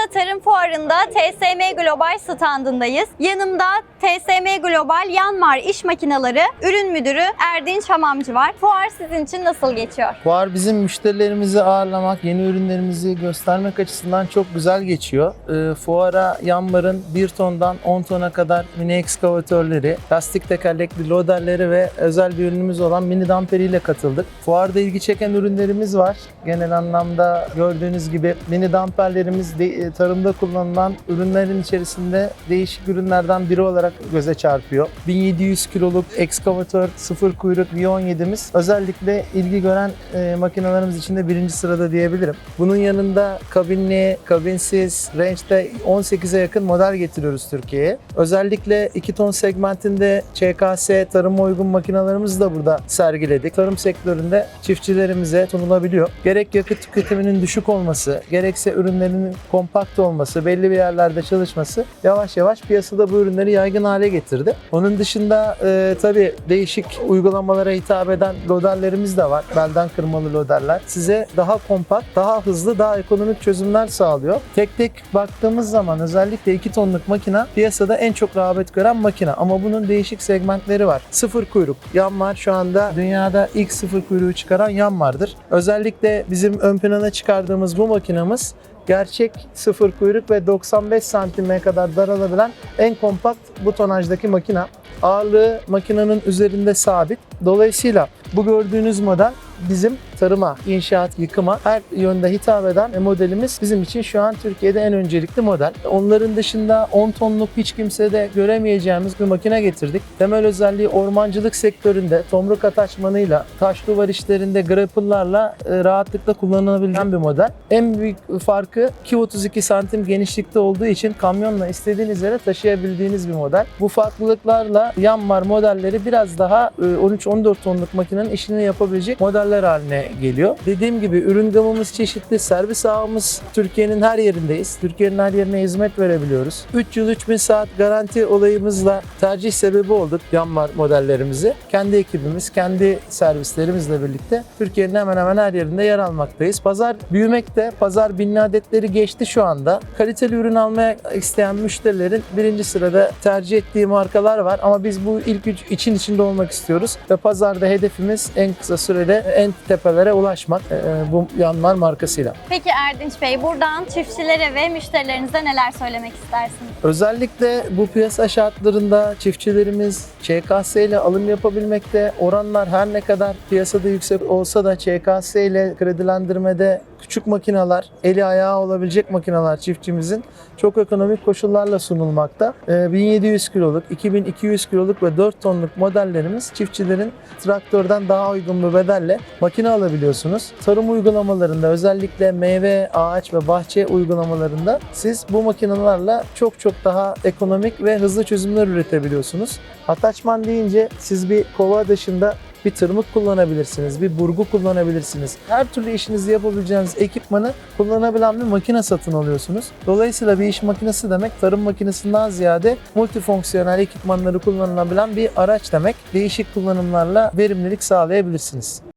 Bursa Tarım Fuarı'nda TSM Global standındayız. Yanımda TSM Global Yanmar İş Makineleri Ürün Müdürü Erdinç Hamamcı var. Fuar sizin için nasıl geçiyor? Fuar bizim müşterilerimizi ağırlamak, yeni ürünlerimizi göstermek açısından çok güzel geçiyor. Ee, fuara Yanmar'ın 1 tondan 10 tona kadar mini ekskavatörleri, lastik tekerlekli loderleri ve özel bir ürünümüz olan mini damperiyle katıldık. Fuarda ilgi çeken ürünlerimiz var. Genel anlamda gördüğünüz gibi mini damperlerimiz tarımda kullanılan ürünlerin içerisinde değişik ürünlerden biri olarak göze çarpıyor. 1700 kiloluk ekskavatör sıfır kuyruk V17'miz özellikle ilgi gören e, makinelerimiz içinde birinci sırada diyebilirim. Bunun yanında kabinli, kabinsiz, range'de 18'e yakın model getiriyoruz Türkiye'ye. Özellikle 2 ton segmentinde ÇKS tarıma uygun makinelerimizi de burada sergiledik. Tarım sektöründe çiftçilerimize sunulabiliyor. Gerek yakıt tüketiminin düşük olması, gerekse ürünlerinin kompakt olması, belli bir yerlerde çalışması yavaş yavaş piyasada bu ürünleri yaygın hale getirdi. Onun dışında e, tabii değişik uygulamalara hitap eden loderlerimiz de var. Belden kırmalı loderler. Size daha kompakt, daha hızlı, daha ekonomik çözümler sağlıyor. Tek tek baktığımız zaman özellikle 2 tonluk makina piyasada en çok rağbet gören makina. Ama bunun değişik segmentleri var. Sıfır kuyruk. Yanmar şu anda dünyada ilk sıfır kuyruğu çıkaran Yanmar'dır. Özellikle bizim ön plana çıkardığımız bu makinamız gerçek sıfır kuyruk ve 95 santime kadar daralabilen en kompakt bu tonajdaki makina. Ağırlığı makinenin üzerinde sabit. Dolayısıyla bu gördüğünüz model bizim tarıma, inşaat, yıkıma her yönde hitap eden modelimiz bizim için şu an Türkiye'de en öncelikli model. Onların dışında 10 tonluk hiç kimsede göremeyeceğimiz bir makine getirdik. Temel özelliği ormancılık sektöründe tomruk ataçmanıyla, taş duvar işlerinde grapple'larla e, rahatlıkla kullanılabilen bir model. En büyük farkı 2.32 santim genişlikte olduğu için kamyonla istediğiniz yere taşıyabildiğiniz bir model. Bu farklılıklarla Yanmar modelleri biraz daha e, 13-14 tonluk makinenin işini yapabilecek modeller haline geliyor. Dediğim gibi ürün gamımız çeşitli, servis ağımız Türkiye'nin her yerindeyiz. Türkiye'nin her yerine hizmet verebiliyoruz. 3 yıl 3000 saat garanti olayımızla tercih sebebi olduk Yanmar modellerimizi. Kendi ekibimiz, kendi servislerimizle birlikte Türkiye'nin hemen hemen her yerinde yer almaktayız. Pazar büyümekte, pazar binli adetleri geçti şu anda. Kaliteli ürün almaya isteyen müşterilerin birinci sırada tercih ettiği markalar var ama biz bu ilk üç için içinde olmak istiyoruz ve pazarda hedefimiz en kısa sürede en tepelere ulaşmak e, bu Yanmar markasıyla. Peki Erdinç Bey buradan çiftçilere ve müşterilerinize neler söylemek istersiniz? Özellikle bu piyasa şartlarında çiftçilerimiz ÇKS ile alım yapabilmekte. Oranlar her ne kadar piyasada yüksek olsa da ÇKS ile kredilendirmede küçük makineler, eli ayağı olabilecek makineler çiftçimizin çok ekonomik koşullarla sunulmakta. Ee, 1700 kiloluk, 2200 kiloluk ve 4 tonluk modellerimiz çiftçilerin traktörden daha uygun bir bedelle makine alabiliyorsunuz. Tarım uygulamalarında özellikle meyve, ağaç ve bahçe uygulamalarında siz bu makinelerle çok çok daha ekonomik ve hızlı çözümler üretebiliyorsunuz. Ataçman deyince siz bir kova dışında bir tırmık kullanabilirsiniz, bir burgu kullanabilirsiniz. Her türlü işinizi yapabileceğiniz ekipmanı kullanabilen bir makine satın alıyorsunuz. Dolayısıyla bir iş makinesi demek tarım makinesinden ziyade multifonksiyonel ekipmanları kullanılabilen bir araç demek. Değişik kullanımlarla verimlilik sağlayabilirsiniz.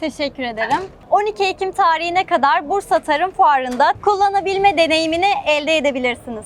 Teşekkür ederim. 12 Ekim tarihine kadar Bursa Tarım Fuarı'nda kullanabilme deneyimini elde edebilirsiniz.